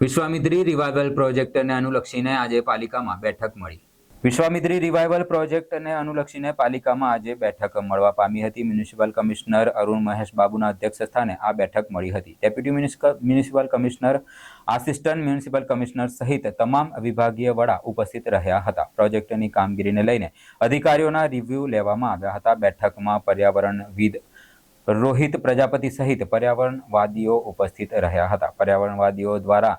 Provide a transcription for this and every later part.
Vishwamitri revival પ્રોજેક્ટને અનુલક્ષીને આજે પાલિકામાં બેઠક મળી. વિશ્વામિત્રી રિવાઇવલ પ્રોજેક્ટને અનુલક્ષીને પાલિકામાં આજે બેઠક મળવા પામી હતી. મ્યુનિસિપલ કમિશનર અરુણ મહેશ બાબુના અધ્યક્ષ સ્થાને આ બેઠક મળી હતી. Deputy municipal commissioner, assistant municipal commissioner સહિત તમામ વિભાગીય વડા ઉપસ્થિત રહ્યા હતા. પ્રોજેક્ટની કામગીરીને લઈને અધિકારીઓના રિવ્યૂ લેવામાં આવ્યા હતા. બેઠકમાં પર્યાવરણવિદ રોહિત પ્રજાપતિ સહિત પર્યાવરણવાદીઓ ઉપસ્થિત રહ્યા હતા. પર્યાવરણવાદીઓ દ્વારા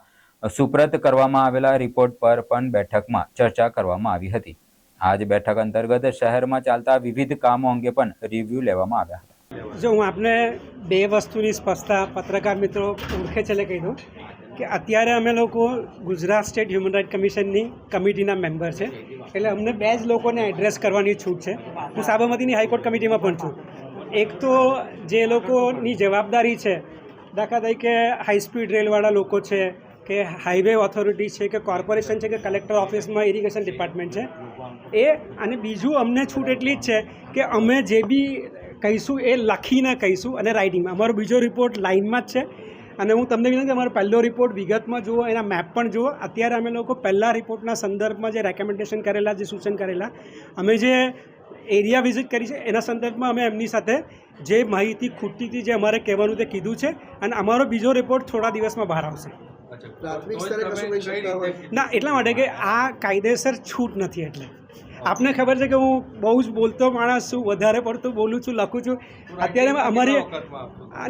સુપ્રત કરવામાં આવેલા રિપોર્ટ પર પણ બેઠકમાં ચર્ચા કરવામાં આવી હતી. આ જ બેઠક અંતર્ગત શહેરમાં ચાલતા વિવિધ કામો અંગે પણ રિવ્યૂ લેવામાં આવ્યા હતા. જો હું આપને બે વસ્તુની સ્પષ્ટતા પત્રકાર મિત્રો ઓળખે છે એટલે કહી દઉં કે અત્યારે અમે લોકો ગુજરાત સ્ટેટ હ્યુમન રાઇટ કમિશનની કમિટીના મેમ્બર છે. એટલે અમને બે જ લોકોને એડ્રેસ કરવાની છૂટ છે. હું સાબરમતીની હાઈકોર્ટ કમિટીમાં પણ છું. એક તો જે લોકોની જવાબદારી છે, દાખલા તરીકે હાઈ સ્પીડ રેલવાળા લોકો છે કે હાઈવે ઓથોરિટી છે કે કોર્પોરેશન છે કે કલેક્ટર ઓફિસમાં ઇરિગેશન ડિપાર્ટમેન્ટ છે, એ અને બીજું અમને છૂટ એટલી જ છે કે અમે જે બી કહીશું એ લખીને કહીશું અને રાઇટિંગમાં અમારો બીજો રિપોર્ટ લાઇનમાં જ છે અને હું તમને વિનંતી, અમારો પહેલો રિપોર્ટ વિગતમાં જુઓ, એના મેપ પણ જુઓ. અત્યારે અમે લોકો પહેલાં રિપોર્ટના સંદર્ભમાં જે રેકમેન્ડેશન કરેલા, જે સૂચન કરેલા, અમે જે એરિયા વિઝિટ કરી છે, એના સંદર્ભમાં અમે એમની સાથે જે માહિતી ખૂટતી હતી, જે અમારે કહેવાનું તે કીધું છે અને અમારો બીજો રિપોર્ટ થોડા દિવસમાં બહાર આવશે. પ્રાથમિક સ્તરે કશું કહી શકતા હોય? ના એટલા માટે કે આ કાયદેસર છૂટ નથી એટલે. આપને ખબર છે કે હું બહુ જ બોલતો માણસ છું વધારે પડતું બોલું છું લખું છું. અત્યારે અમારી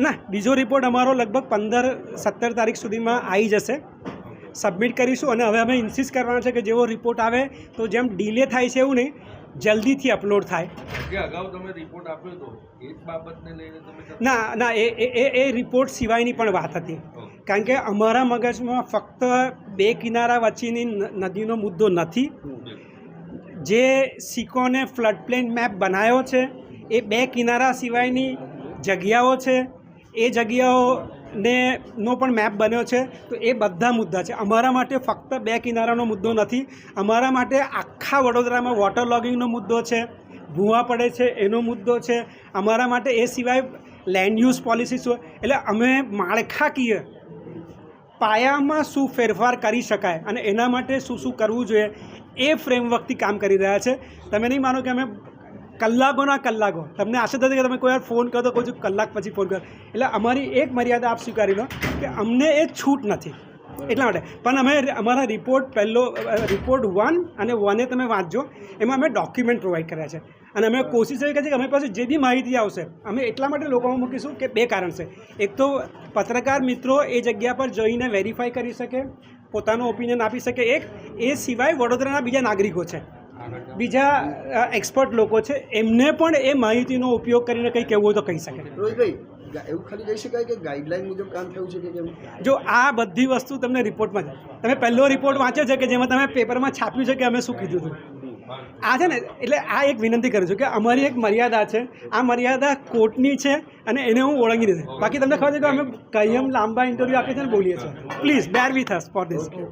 ના બીજો રિપોર્ટ અમારો લગભગ પંદર સત્તર તારીખ સુધીમાં આવી જશે. સબમિટ કરીશું અને હવે અમે ઇન્સિસ્ટ કરવાના છે કે જેવો રિપોર્ટ આવે તો જેમ ડિલે થાય છે એવું નહીં જલ્દીથી અપલોડ થાય. જે અગાઉ તમે રિપોર્ટ આપ્યો હતો એ બાબતને લઈને તમે ના ના એ એ એ- એ રિપોર્ટ સિવાયની પણ વાત હતી. કારણ કે અમારા મગજમાં ફક્ત બે કિનારા વચ્ચેની નદીનો મુદ્દો નથી. જે સિકોને ફ્લડ પ્લેન મેપ બનાવ્યો છે એ બે કિનારા સિવાયની જગ્યાઓ છે. એ જગ્યાઓને નો પણ મેપ બન્યો છે. તો એ બધા મુદ્દા છે. અમારા માટે ફક્ત બે કિનારાનો મુદ્દો નથી. અમારા માટે આખા વડોદરામાં વોટર લોગિંગનો મુદ્દો છે. ભૂવા પડે છે, એનો મુદ્દો છે. અમારા માટે એ સિવાય લેન્ડ યુઝ પોલિસી શું એટલે અમે માળખાકીય પાયામાં શું ફેરફાર કરી શકાય અને એના માટે શું શું કરવું જોઈએ, એ ફ્રેમવર્કથી કામ કરી રહ્યા છે. તમે નહીં માનો કે અમે કલાકોના કલાકો, તમને આશા થતી કે તમે કોઈ વાર ફોન કરો તો કોઈ કલાક પછી ફોન કરો. એટલે અમારી એક મર્યાદા આપ સ્વીકારી લો કે અમને એ છૂટ નથી. એટલા માટે. પણ અમે અમારા રિપોર્ટ પહેલો રિપોર્ટ વન અને વને તમે વાંચજો. એમાં અમે ડોક્યુમેન્ટ પ્રોવાઈડ કર્યા છે. અને અમે કોશિશ એવી કરી છે કે અમારી પાસે જે બી માહિતી આવશે, અમે એટલા માટે લોકોમાં મૂકીશું કે બે કારણ છે. એક તો પત્રકાર મિત્રો એ જગ્યા પર જઈને વેરીફાઈ કરી શકે, પોતાનો ઓપિનિયન આપી શકે એક. એ સિવાય વડોદરાના બીજા નાગરિકો છે. બીજા એક્સપર્ટ લોકો છે. એમને પણ એ માહિતીનો ઉપયોગ કરીને કંઈ કહેવું તો કહી શકે. રોહિતભાઈ એવું ખાલી કહી શકાય કે ગાઈડલાઈન મુજબ કામ થયું છે કે કેમ? જો આ બધી વસ્તુ તમને રિપોર્ટમાં છે. તમે પહેલો રિપોર્ટ વાંચ્યો છે કે જેમાં તમે પેપરમાં છાપ્યું છે કે અમે શું કીધું હતું? આ છે ને, એટલે આ એક વિનંતી કરું છું કે અમારી એક મર્યાદા છે. આ મર્યાદા કોર્ટની છે અને એને હું ઓળંગી દીધી બાકી તમને ખબર છે કે અમે કયમ લાંબા ઇન્ટરવ્યૂ આપીએ છીએ બોલીએ છીએ. Please bear with us for this